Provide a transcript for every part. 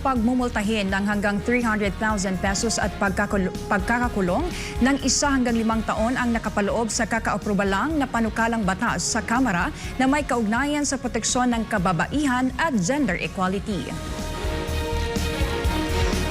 pagmumultahin ng hanggang 300,000 pesos at pagkakakulong ng isa hanggang limang taon ang nakapaloob sa kakaaproba lang na panukalang batas sa Kamara na may kaugnayan sa proteksyon ng kababaihan at gender equality.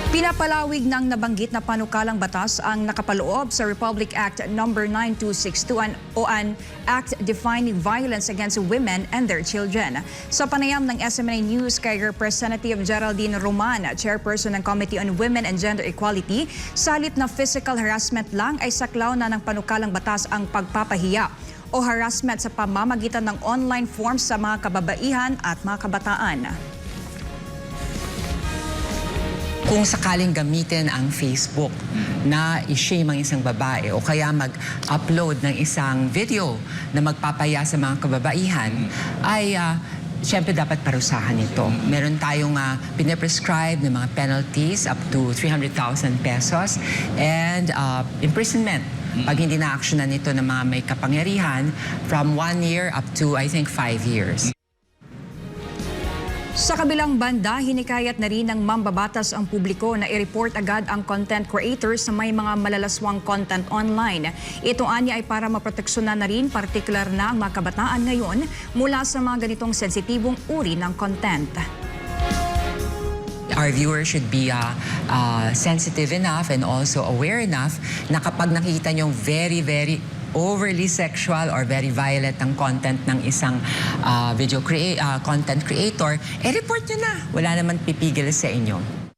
Pinapalawig ng nabanggit na panukalang batas ang nakapaloob sa Republic Act No. 9262 an- o an Act Defining Violence Against Women and Their Children. Sa panayam ng SMNA News kay Representative Geraldine Roman, chairperson ng Committee on Women and Gender Equality, salit na physical harassment lang ay saklaw na ng panukalang batas ang pagpapahiya o harassment sa pamamagitan ng online forms sa mga kababaihan at mga kabataan. Kung sakaling gamitin ang Facebook na i-shame ang isang babae o kaya mag-upload ng isang video na magpapaya sa mga kababaihan, ay ah, Siyempre, dapat parusahan ito. Meron tayong uh, pinaprescribe ng mga penalties up to 300,000 pesos and ah, imprisonment pag hindi na-actionan ito ng mga may kapangyarihan from one year up to, I think, five years. Sa kabilang banda, hinikayat na rin ng mambabatas ang publiko na i-report agad ang content creators na may mga malalaswang content online. Ito anya ay para maproteksyonan na rin partikular na ang mga kabataan ngayon mula sa mga ganitong sensitibong uri ng content. our viewers should be uh, uh, sensitive enough and also aware enough na kapag nakikita niyong very, very overly sexual or very violent ang content ng isang uh, video crea- uh, content creator, eh report niyo na. Wala naman pipigil sa inyo.